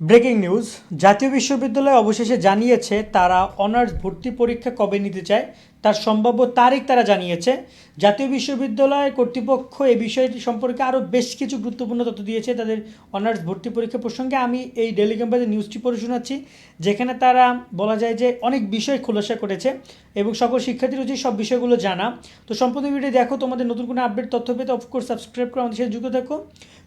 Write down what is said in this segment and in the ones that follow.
Breaking news. জাতীয় বিশ্ববিদ্যালয় অবশেষে জানিয়েছে তারা অনার্স ভর্তি পরীক্ষা কবে নিতে চায় তার সম্ভাব্য তারিখ তারা জানিয়েছে। জাতীয় বিশ্ববিদ্যালয় কর্তৃপক্ষ এই বিষয়টি সম্পর্কে আরও বেশ কিছু গুরুত্বপূর্ণ তথ্য দিয়েছে তাদের অনার্স ভর্তি পরীক্ষা প্রসঙ্গে। আমি এই ডেলি ক্যাম্পাসের নিউজটি পড়ে শোনাচ্ছি, যেখানে তারা বলা যায় যে অনেক বিষয় খোলাসা করেছে এবং সকল শিক্ষার্থীর উচিত সব বিষয়গুলো জানা। তো সম্পূর্ণ ভিডিও দেখো, তোমাদের নতুন কোনো আপডেট তথ্য পেতে অফকোর্স সাবস্ক্রাইব করে আমাদের সাথে যুক্ত থাকো।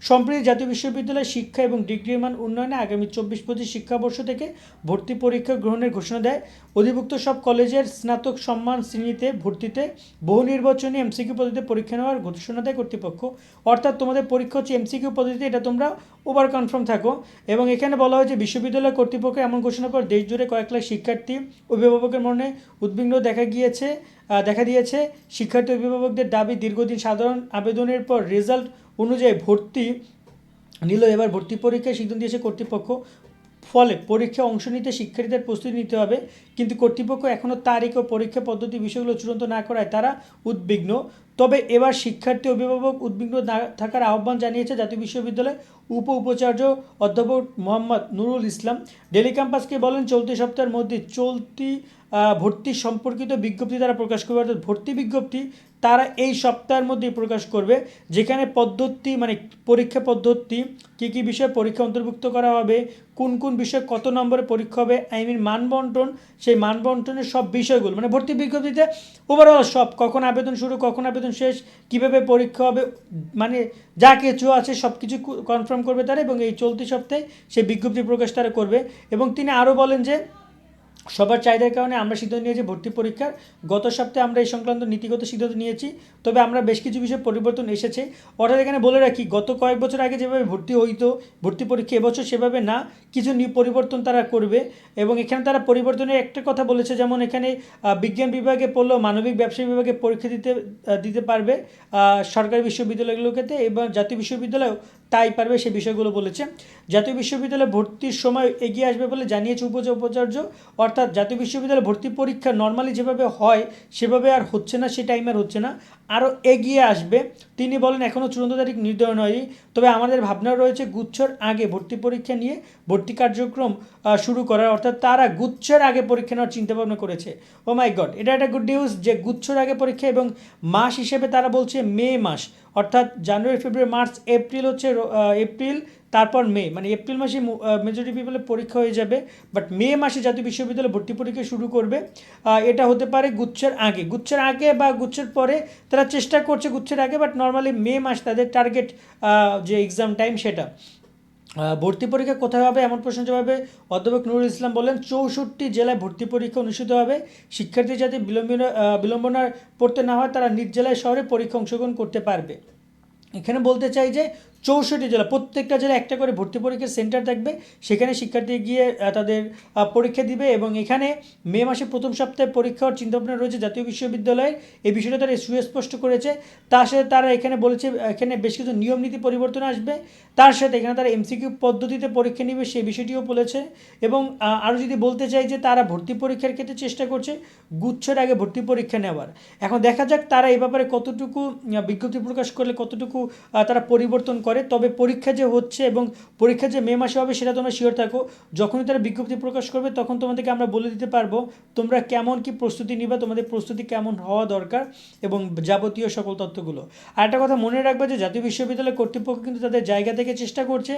সম্প্রতি জাতীয় বিশ্ববিদ্যালয় শিক্ষা এবং ডিগ্রি মান উন্নয়নে আগামী চব্বিশ পঁচিশ শিক্ষাবর্ষ থেকে ভর্তি পরীক্ষা গ্রহণের ঘোষণা দেয়। অধিভুক্ত সব কলেজের স্নাতক সম্মান শ্রেণীতে ভর্তিতে বহু নির্বাচনী এমসিকিউ পদ্ধতিতে পরীক্ষা নেওয়ার ঘোষণা দেয় কর্তৃপক্ষ। অর্থাৎ তোমাদের পরীক্ষা হচ্ছে এমসিকিউ পদ্ধতিতে, এটা তোমরা ওভার কনফার্ম থাকো। এবং এখানে বলা হয়েছে বিশ্ববিদ্যালয় কর্তৃপক্ষ এমন ঘোষণা পর দেশ জুড়ে কয়েক লাখ শিক্ষার্থী, অভিভাবকের মনে উদ্বিগ্ন দেখা গিয়েছে দেখা দিয়েছে। শিক্ষার্থী, অভিভাবকদের দাবি দীর্ঘদিন সাধারণ আবেদনের পর রেজাল্ট অনুযায়ী ভর্তি নিল। এবার ভর্তি পরীক্ষায় সিদ্ধান্ত দিয়েছে কর্তৃপক্ষ। ফলে পরীক্ষায় অংশ নিতে শিক্ষার্থীদের প্রস্তুতি নিতে হবে। কিন্তু কর্তৃপক্ষ এখনও তারিখ ও পরীক্ষা পদ্ধতি বিষয়গুলো চূড়ান্ত না করায় তারা উদ্বিগ্ন। তবে এবার শিক্ষার্থী অভিভাবক উদ্বিগ্ন না থাকার আহ্বান জানিয়েছে জাতীয় বিশ্ববিদ্যালয়ের উপ উপাচার্য অধ্যাপক মোহাম্মদ নুরুল ইসলাম। ডেলি ক্যাম্পাসকে বলেন, চলতি সপ্তাহের মধ্যে চলতি ভর্তি সম্পর্কিত বিজ্ঞপ্তি তারা প্রকাশ করবে, অর্থাৎ ভর্তি বিজ্ঞপ্তি তারা এই সপ্তাহের মধ্যেই প্রকাশ করবে, যেখানে পদ্ধতি মানে পরীক্ষা পদ্ধতি, কী কী বিষয়ে পরীক্ষা অন্তর্ভুক্ত করা হবে, কোন কোন বিষয়ে কত নম্বরে পরীক্ষা হবে আই মিন মানবন্টন সেই মানবন্টনের সব বিষয়গুলো মানে ভর্তি বিজ্ঞপ্তিতে ওভারঅল সব, কখন আবেদন শুরু, কখন আবেদন শেষ, কীভাবে পরীক্ষা হবে মানে যা কিছু আছে সব কিছু কনফার্ম করবে তারা এবং এই চলতি সপ্তাহে সেই বিজ্ঞপ্তি প্রকাশ তারা করবে এবং তিনি আরও বলেন যে সবার চাহিদার কারণে আমরা সিদ্ধান্ত নিয়েছি ভর্তি পরীক্ষার। গত সপ্তাহে আমরা এই সংক্রান্ত নীতিগত সিদ্ধান্ত নিয়েছি, তবে আমরা বেশ কিছু বিষয়ে পরিবর্তন এসেছে। অর্থাৎ এখানে বলে রাখি, গত কয়েক বছর আগে যেভাবে ভর্তি হইতো, ভর্তি পরীক্ষা, এবছর সেভাবে না। কিছু পরিবর্তন তারা করবে এবং এখানে তারা পরিবর্তনের একটা কথা বলেছে, যেমন এখানে বিজ্ঞান বিভাগে পড়লেও মানবিক ব্যবসায়ী বিভাগে পরীক্ষা দিতে দিতে পারবে সরকারি বিশ্ববিদ্যালয়গুলোতে এবং জাতীয় বিশ্ববিদ্যালয়েও তাই পারবে সে বিষয়গুলো বলেছে। জাতীয় বিশ্ববিদ্যালয়ে ভর্তির সময় এগিয়ে আসবে বলে জানিয়েছে উপ উপাচার্য। অর্থাৎ জাতীয় বিশ্ববিদ্যালয়ে ভর্তি পরীক্ষা নর্মালি যেভাবে হয়, সেভাবে আর হচ্ছে না, সে টাইম আর হচ্ছে না। আরও এগিয়ে আসবে তিনি বলেন এখনও চূড়ান্ত তারিখ নির্ধারণ হয়নি। তবে আমাদের ভাবনা রয়েছে গুচ্ছর আগে ভর্তি পরীক্ষা নিয়ে ভর্তি কার্যক্রম শুরু করার। অর্থাৎ তারা গুচ্ছের আগে পরীক্ষা নেওয়ার চিন্তাভাবনা করেছে। ও মাই গড এটা একটা গুড নিউজ যে গুচ্ছর আগে পরীক্ষা এবং মাস হিসেবে তারা বলছে মে মাস। অর্থাৎ জানুয়ারি, ফেব্রুয়ারি, মার্চ, এপ্রিল হচ্ছে এপ্রিল তারপর মে মানে এপ্রিল মাসে মেজরিটি পিপলের পরীক্ষা হয়ে যাবে বাট মে মাসে জাতীয় বিশ্ববিদ্যালয় ভর্তি পরীক্ষা শুরু করবে। এটা হতে পারে গুচ্ছের আগে। গুচ্ছের আগে বা গুচ্ছের পরে তারা চেষ্টা করছে গুচ্ছের আগে বাট নর্মালি মে মাস তাদের টার্গেট যে এক্সাম টাইম সেটা। ভর্তি পরীক্ষা কোথায় হবে এমন প্রশ্ন জবাবে অধ্যাপক নুরুল ইসলাম বলেন, চৌষট্টি জেলায় ভর্তি পরীক্ষা অনুষ্ঠিত হবে। শিক্ষার্থী যাতে বিলম্বনা বিলম্বনা পড়তে না হয়, তারা নিজ জেলায় শহরে পরীক্ষা অংশগ্রহণ করতে পারবে। এখানে বলতে চাই যে চৌষট্টি জেলা, প্রত্যেকটা জেলায় একটা করে ভর্তি পরীক্ষার সেন্টার থাকবে। সেখানে শিক্ষার্থী গিয়ে তাদের পরীক্ষা দিবে এবং এখানে মে মাসে প্রথম সপ্তাহে পরীক্ষা হওয়ার চিন্তাভাবনা রয়েছে। জাতীয় বিশ্ববিদ্যালয়ের এই বিষয়টা তারা সুস্পষ্ট করেছে। তার সাথে তারা এখানে বলেছে, এখানে বেশ কিছু নিয়ম নীতি পরিবর্তন আসবে। তার সাথে এখানে তারা এমসিকিউ পদ্ধতিতে পরীক্ষা নেবে সেই বিষয়টিও বলেছে। এবং আরও যদি বলতে চাই যে তারা ভর্তি পরীক্ষার ক্ষেত্রে চেষ্টা করছে গুচ্ছের আগে ভর্তি পরীক্ষা নেওয়ার। এখন দেখা যাক তারা এ ব্যাপারে কতটুকু বিজ্ঞপ্তি প্রকাশ করলে কতটুকু তারা পরিবর্তন করে, তবে পরীক্ষা যে হচ্ছে এবং পরীক্ষা যে মে মাসে হবে সেটা তোমরা শিওর থাকো। যখনই তারা বিজ্ঞপ্তি প্রকাশ করবে তখন তোমাদেরকে আমরা বলে দিতে পারব তোমরা কেমন কি প্রস্তুতি নিবা, তোমাদের প্রস্তুতি কেমন হওয়া দরকার এবং যাবতীয় সকল তথ্যগুলো। আর একটা কথা মনে রাখবে যে জাতীয় বিশ্ববিদ্যালয় কর্তৃপক্ষ কিন্তু তাদের জায়গা থেকে চেষ্টা করছে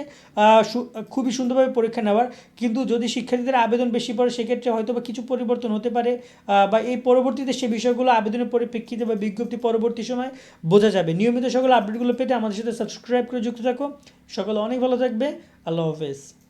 খুবই সুন্দরভাবে পরীক্ষা নেওয়ার। কিন্তু যদি শিক্ষার্থীদের আবেদন বেশি পড়ে, সেক্ষেত্রে হয়তো বা কিছু পরিবর্তন হতে পারে বা এই পরবর্তীতে সে বিষয়গুলো আবেদনের পরিপ্রেক্ষিতে বা বিজ্ঞপ্তি পরবর্তী সময় বোঝা যাবে। নিয়মিত সকল আপডেটগুলো পেতে আমাদের সাথে সাবস্ক্রাইব করে যুক্ত থাকো। সকলে অনেক ভালো থাকবে। আল্লাহ হাফেজ।